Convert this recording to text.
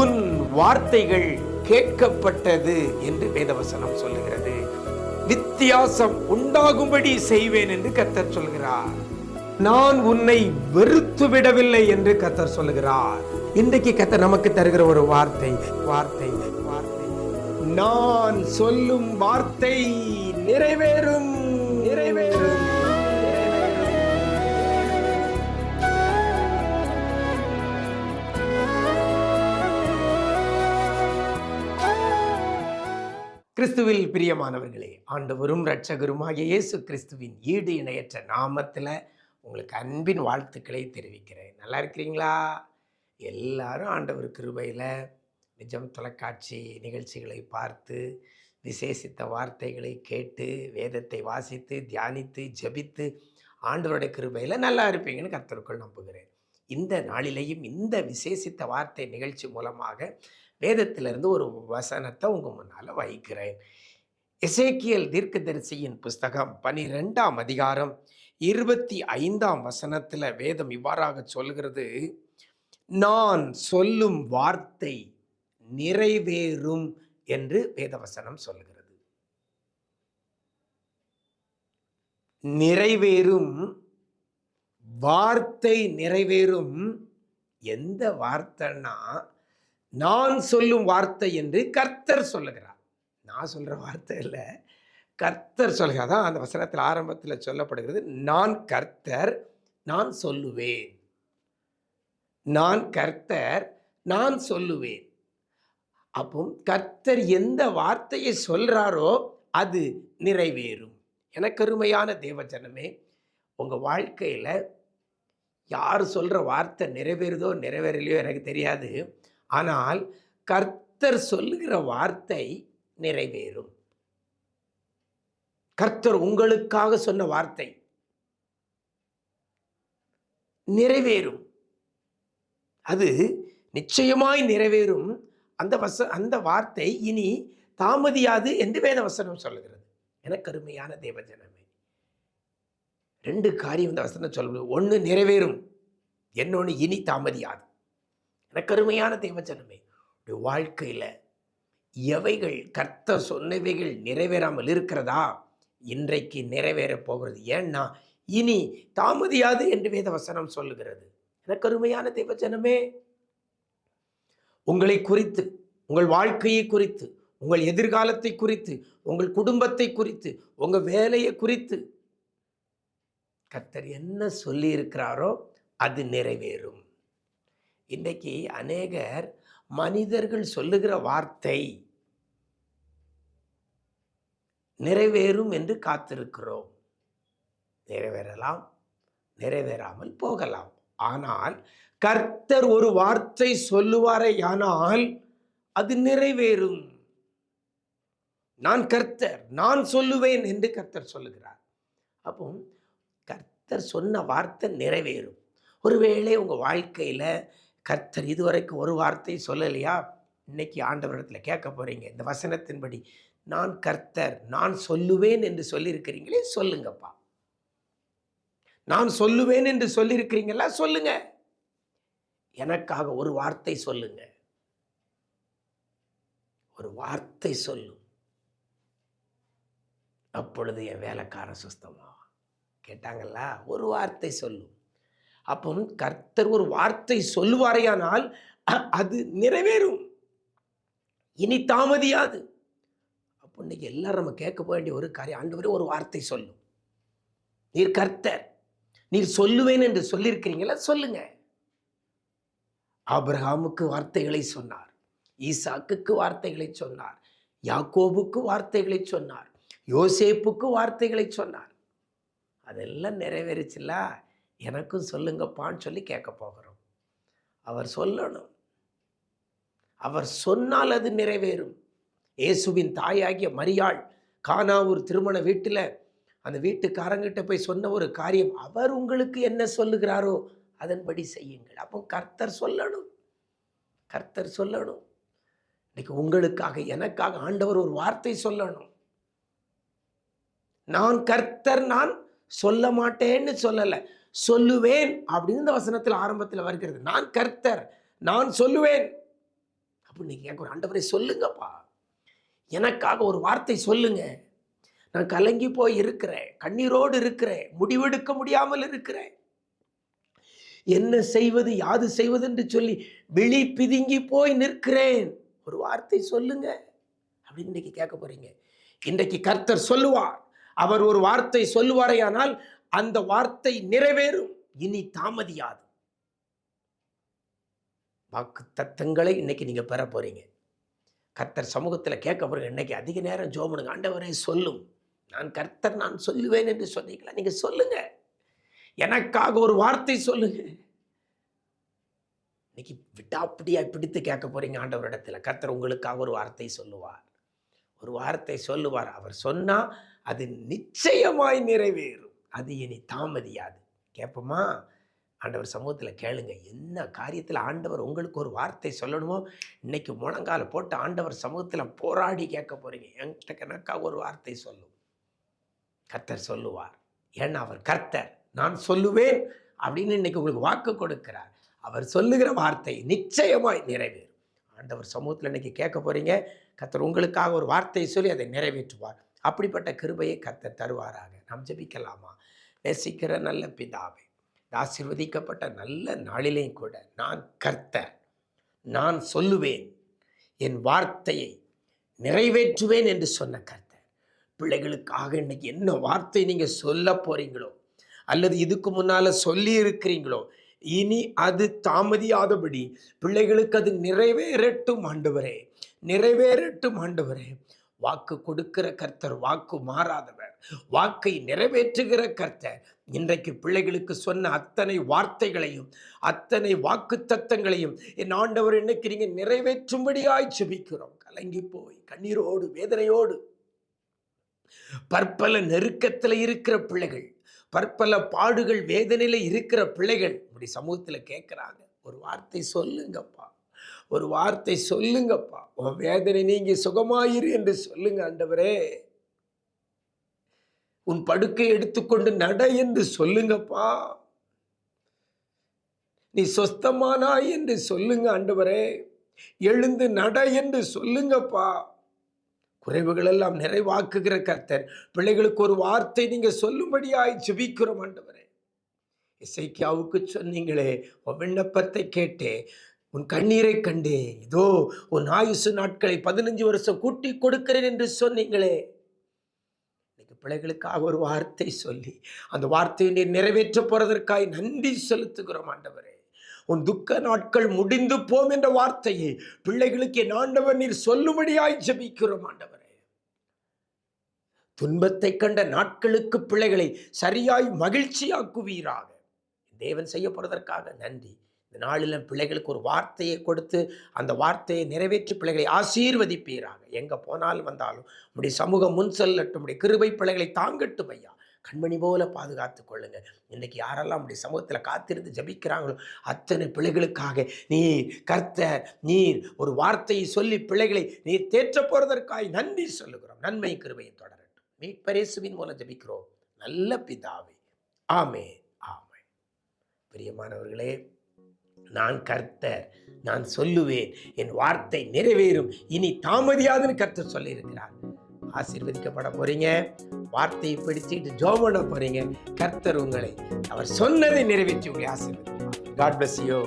உன் வார்த்தைகள் கேட்கப்பட்டது என்று வேதவசனம் சொல்லுகிறது. வித்தியாசம் உண்டாகும்படி செய்வேன் என்று கத்தர் சொல்கிறார். நான் உன்னை வெறுத்து விடவில்லை என்று கத்தர் சொல்லுகிறார். இன்றைக்கு கத்தர் நமக்கு தருகிற ஒரு வார்த்தை வார்த்தை வார்த்தை. நான் சொல்லும் வார்த்தை நிறைவேறும். கிறிஸ்துவில் பிரியமானவர்களே ஆண்டவரும் இரட்சகருமாகிய இயேசு கிறிஸ்துவின் ஈடு இணையற்ற நாமத்தில் உங்களுக்கு அன்பின் வாழ்த்துக்களை தெரிவிக்கிறேன். நல்லா இருக்கிறீங்களா? எல்லாரும் ஆண்டவர் கிருபையில் நிஜம் தொலைக்காட்சி நிகழ்ச்சிகளை பார்த்து விசேஷித்த வார்த்தைகளை கேட்டு வேதத்தை வாசித்து தியானித்து ஜெபித்து ஆண்டவருடைய கிருபையில் நல்லா இருப்பீங்கன்னு கர்த்தருக்குள் நம்புகிறேன். இந்த நாளிலேயும் இந்த விசேஷித்த வார்த்தை நிகழ்ச்சி மூலமாக வேதத்திலிருந்து ஒரு வசனத்தை உங்கள் முன்னால் வைக்கிறேன். எசேக்கியல் தீர்க்கதரிசியின் புஸ்தகம் பனிரெண்டாம் அதிகாரம் இருபத்தி ஐந்தாம் வசனத்தில் வேதம் இவ்வாறாக சொல்கிறது நான் சொல்லும் வார்த்தை நிறைவேறும் என்று வேதவசனம் சொல்கிறது. நிறைவேறும் வார்த்தை நிறைவேறும். எந்த வார்த்தைன்னா நான் சொல்லும் வார்த்தை என்று கர்த்தர் சொல்லுகிறார். நான் சொல்கிற வார்த்தை இல்லை. கர்த்தர் சொல்கிறார் தான் அந்த வசனத்தில் ஆரம்பத்தில் சொல்லப்படுகிறது. நான் கர்த்தர் நான் சொல்லுவேன். நான் கர்த்தர் நான் சொல்லுவேன். அப்போ கர்த்தர் எந்த வார்த்தையை சொல்கிறாரோ அது நிறைவேறும். எனக்கு அருமையான தேவஜனமே உங்கள் வாழ்க்கையில் யார் சொல்கிற வார்த்தை நிறைவேறுதோ நிறைவேறலையோ எனக்கு தெரியாது. ஆனால் கர்த்தர் சொல்லுகிற வார்த்தை நிறைவேறும். கர்த்தர் உங்களுக்காக சொன்ன வார்த்தை நிறைவேறும். அது நிச்சயமாய் நிறைவேறும். அந்த வச அந்த வார்த்தை இனி தாமதியாது என்று வேத வசனம் சொல்லுகிறது. என கருமையான தேவஜனம். ரெண்டு காரியம் இந்த வசனம் சொல்லுது. ஒன்று நிறைவேறும் என்னொன்று இனி தாமதியாது. எனக்கு அருமையான தேவச்சனமே உடைய வாழ்க்கையில் எவைகள் கர்த்த சொன்னவைகள் நிறைவேறாமல் இருக்கிறதா? இன்றைக்கு நிறைவேறப் போகிறது. ஏன்னா இனி தாமதியாது என்று வேத வசனம் சொல்லுகிறது. எனக்கு அருமையான தேவச்சனமே உங்களை குறித்து உங்கள் வாழ்க்கையை குறித்து உங்கள் எதிர்காலத்தை குறித்து உங்கள் குடும்பத்தை குறித்து உங்கள் வேலையை குறித்து கர்த்தர் என்ன சொல்லியிருக்கிறாரோ அது நிறைவேறும். இன்றைக்கு அநேகர் மனிதர்கள் சொல்லுகிற வார்த்தை நிறைவேறும் என்று காத்திருக்கிறோம். நிறைவேறலாம் நிறைவேறாமல் போகலாம். ஆனால் கர்த்தர் ஒரு வார்த்தை சொல்லுவாரேயானால் அது நிறைவேறும். நான் கர்த்தர் நான் சொல்லுவேன் என்று கர்த்தர் சொல்லுகிறார். அப்போ கர்த்தர் சொன்ன வார்த்தை நிறைவேறும். ஒருவேளை உங்கள் வாழ்க்கையில் கர்த்தர் இதுவரைக்கும் ஒரு வார்த்தை சொல்லலையா? இன்னைக்கு ஆண்டவரிடத்தில் கேட்க போகிறீங்க இந்த வசனத்தின்படி நான் கர்த்தர் நான் சொல்லுவேன் என்று சொல்லியிருக்கிறீங்களே சொல்லுங்கப்பா. நான் சொல்லுவேன் என்று சொல்லியிருக்கிறீங்களா சொல்லுங்க. எனக்காக ஒரு வார்த்தை சொல்லுங்க. ஒரு வார்த்தை சொல்லும். அப்பொழுது என் வேலைக்காரன் சுஸ்தமாவான் கேட்டாங்கல்ல ஒரு வார்த்தை சொல்லும். அப்போ கர்த்தர் ஒரு வார்த்தை சொல்லுவாரையானால் அது நிறைவேறும். இனி தாமதியாது. அப்போ இன்னைக்கு எல்லாரும் நம்ம கேட்க போக வேண்டிய ஒரு காரியம் ஆண்டவரே ஒரு வார்த்தை சொல்லும். நீர் கர்த்தர் நீர் சொல்லுவேன் என்று சொல்லியிருக்கிறீங்களா? சொல்லுங்க. ஆபிரகாமுக்கு வார்த்தைகளை சொன்னார். ஈசாக்குக்கு வார்த்தைகளை சொன்னார். யாக்கோபுக்கு வார்த்தைகளை சொன்னார். யோசேப்புக்கு வார்த்தைகளை சொன்னார். அதெல்லாம் நிறைவேறுச்சுல? எனக்கும் சொல்லுங்கப்பான்னு சொல்லி கேட்க போகிறோம். அவர் சொல்லணும். அவர் சொன்னால் அது நிறைவேறும். இயேசுவின் தாயாகிய மரியாள் கானாவூர் திருமண வீட்டில் அந்த வீட்டுக்காரங்கிட்ட போய் சொன்ன ஒரு காரியம் அவர் உங்களுக்கு என்ன சொல்லுகிறாரோ அதன்படி செய்யுங்கள். அப்போ கர்த்தர் சொல்லணும். கர்த்தர் சொல்லணும். இன்னைக்கு உங்களுக்காக எனக்காக ஆண்டவர் ஒரு வார்த்தை சொல்லணும். நான் கர்த்தர் நான் சொல்ல மாட்டேன்னு சொல்லலை. சொல்லுவேன் அப்படின்னு இந்த வசனத்தில் ஆரம்பத்தில் வருகிறது. நான் கர்த்தர் நான் சொல்லுவேன். அப்படின்னு கேட்குற ஆண்டவரை சொல்லுங்கப்பா. எனக்காக ஒரு வார்த்தை சொல்லுங்க. நான் கலங்கி போய் இருக்கிறேன். கண்ணீரோடு இருக்கிறேன். முடிவெடுக்க முடியாமல் இருக்கிறேன். என்ன செய்வது யாது செய்வது என்று சொல்லி விழி பிதுங்கி போய் நிற்கிறேன். ஒரு வார்த்தை சொல்லுங்க. அப்படின்னு இன்னைக்கு கேட்க போறீங்க. இன்றைக்கு கர்த்தர் சொல்லுவார். அவர் ஒரு வார்த்தை சொல்லுவாரேயானால் அந்த வார்த்தை நிறைவேறும். இனி தாமதியாது. வாக்கு தத்தங்களை இன்னைக்கு நீங்க பெற போறீங்க. கர்த்தர் சமூகத்தில் கேட்க போறீங்க இன்னைக்கு அதிக நேரம் ஜோமனுங்க ஆண்டவரே சொல்லும். நான் கர்த்தர் நான் சொல்லுவேன் என்று சொன்னீங்களா? நீங்க சொல்லுங்க. எனக்காக ஒரு வார்த்தை சொல்லுங்க. இன்னைக்கு விட்டாப்படியா பிடித்து கேட்க போறீங்க ஆண்டவரிடத்துல. கர்த்தர் உங்களுக்காக ஒரு வார்த்தை சொல்லுவார். ஒரு வார்த்தை சொல்லுவார். அவர் சொன்னா அது நிச்சயமாய் நிறைவேறும். அது இனி தாமதியாது. கேட்போமா ஆண்டவர் சமூகத்தில் கேளுங்க. என்ன காரியத்தில் ஆண்டவர் உங்களுக்கு ஒரு வார்த்தை சொல்லணுமோ இன்னைக்கு முழங்கால போட்டு ஆண்டவர் சமூகத்தில் போராடி கேட்க போறீங்க. என்கிட்ட கணக்காக ஒரு வார்த்தை சொல்லும். கர்த்தர் சொல்லுவார். ஏன்னா அவர் கர்த்தர். நான் சொல்லுவேன் அப்படின்னு இன்னைக்கு உங்களுக்கு வாக்கு கொடுக்கிறார். அவர் சொல்லுகிற வார்த்தை நிச்சயமாய் நிறைவேறும். ஆண்டவர் சமூகத்தில் இன்னைக்கு கேட்க போறீங்க. கர்த்தர் உங்களுக்காக ஒரு வார்த்தையை சொல்லி அதை நிறைவேற்றுவார். அப்படிப்பட்ட கிருபையை கத்த தருவாராக. நாம் ஜெபிக்கலாமா? நேசிக்கிற நல்ல பிதாவே இந்த நல்ல நாளிலேயும் கூட நான் கர்த்தர் நான் சொல்லுவேன் என் வார்த்தையை நிறைவேற்றுவேன் என்று சொன்ன கர்த்த பிள்ளைகளுக்காக இன்னைக்கு என்ன வார்த்தை நீங்கள் சொல்ல போறீங்களோ அல்லது இதுக்கு முன்னால் சொல்லி இருக்கிறீங்களோ இனி அது தாமதியாதபடி பிள்ளைகளுக்கு அது நிறைவேறட்டும் ஆண்டவரே நிறைவேறட்டும் ஆண்டவரே. வாக்கு கொடுக்கிற கர்த்தர் வாக்கு மாறாதவர். வாக்கை நிறைவேற்றுகிற கர்த்தர். இன்றைக்கு பிள்ளைகளுக்கு சொன்ன அத்தனை வார்த்தைகளையும் அத்தனை வாக்கு தத்தங்களையும் என் ஆண்டவர் இன்னைக்கு நிறைவேற்றும்படியாய் சுபிக்கிறோம் கலங்கி போய் கண்ணீரோடு வேதனையோடு. பற்பல நெருக்கத்தில் இருக்கிற பிள்ளைகள் பற்பல பாடுகள் வேதனையில் இருக்கிற பிள்ளைகள் இப்படி சமூகத்தில் கேட்குறாங்க ஒரு வார்த்தை சொல்லுங்கப்பா. ஒரு வார்த்தை சொல்லுங்கப்பா. உன் வேதனை நீங்கி சுகமாயிரு என்று சொல்லுங்க ஆண்டவரே. உன் படுக்கை எடுத்துக்கொண்டு நட என்று சொல்லுங்கப்பா. நீ சொஸ்தமானாய் என்று சொல்லுங்க ஆண்டவரே. எழுந்து நட என்று சொல்லுங்கப்பா. குறைவுகள் எல்லாம் நிறைவாக்குகிற கர்த்தர். பிள்ளைகளுக்கு ஒரு வார்த்தை நீங்க சொல்லும்படியாய் ஜெபிக்கிறோம் ஆண்டவரே. இசைக்கியாவுக்கு சொன்னீங்களே விண்ணப்பத்தை கேட்டு உன் கண்ணீரை கண்டே. இதோ உன் ஆயுசு நாட்களை பதினஞ்சு வருஷம் கூட்டி கொடுக்கிறேன் என்று சொன்னீங்களே. இன்னைக்கு பிள்ளைகளுக்காக ஒரு வார்த்தை சொல்லி அந்த வார்த்தையை நீர் நிறைவேற்ற போறதற்காய் நன்றி செலுத்துகிறோம் ஆண்டவரே. உன் துக்க நாட்கள் முடிந்து போம் என்ற வார்த்தையை பிள்ளைகளுக்கு என் ஆண்டவர் நீர் சொல்லும்படியாய் ஜபிக்கிறோம் ஆண்டவரே. துன்பத்தை கண்ட நாட்களுக்கு பிள்ளைகளை சரியாய் மகிழ்ச்சியாக்குவீராக. தேவன் செய்ய போறதற்காக நன்றி. இந்த பிள்ளைகளுக்கு ஒரு வார்த்தையை கொடுத்து அந்த வார்த்தையை நிறைவேற்றி பிள்ளைகளை ஆசீர்வதிப்பீராக. எங்கே போனாலும் வந்தாலும் உடைய சமூகம் முன் செல்லட்டும் உடைய கிருபை பிள்ளைகளை தாங்கட்டும் ஐயா. கண்மணி போல பாதுகாத்து கொள்ளுங்க. இன்னைக்கு யாரெல்லாம் உடைய சமூகத்தில் காத்திருந்து ஜபிக்கிறாங்களோ அத்தனை பிள்ளைகளுக்காக நீர் கர்த்தர் நீர் ஒரு வார்த்தையை சொல்லி பிள்ளைகளை நீர் தேற்ற போறதற்காய் நன்றி சொல்லுகிறோம். நன்மை கிருபையை தொடரட்டும். மீட்பரேசுவின் மூலம் ஜபிக்கிறோம். நல்ல பிதாவே. ஆமே ஆமே பிரியமானவர்களே நான் கர்த்தர் நான் சொல்லுவேன் என் வார்த்தை நிறைவேறும். இனி தாமதியாதுன்னு கர்த்தர் சொல்லியிருக்கிறார். ஆசீர்வதிக்கப்பட போறீங்க. வார்த்தையை பிடிச்சிட்டு ஜோம் பண்ண போறீங்க. கர்த்தர் உங்களை அவர் சொன்னதை நிறைவேற்றி உங்களை ஆசீர்வதிப்பார். God bless you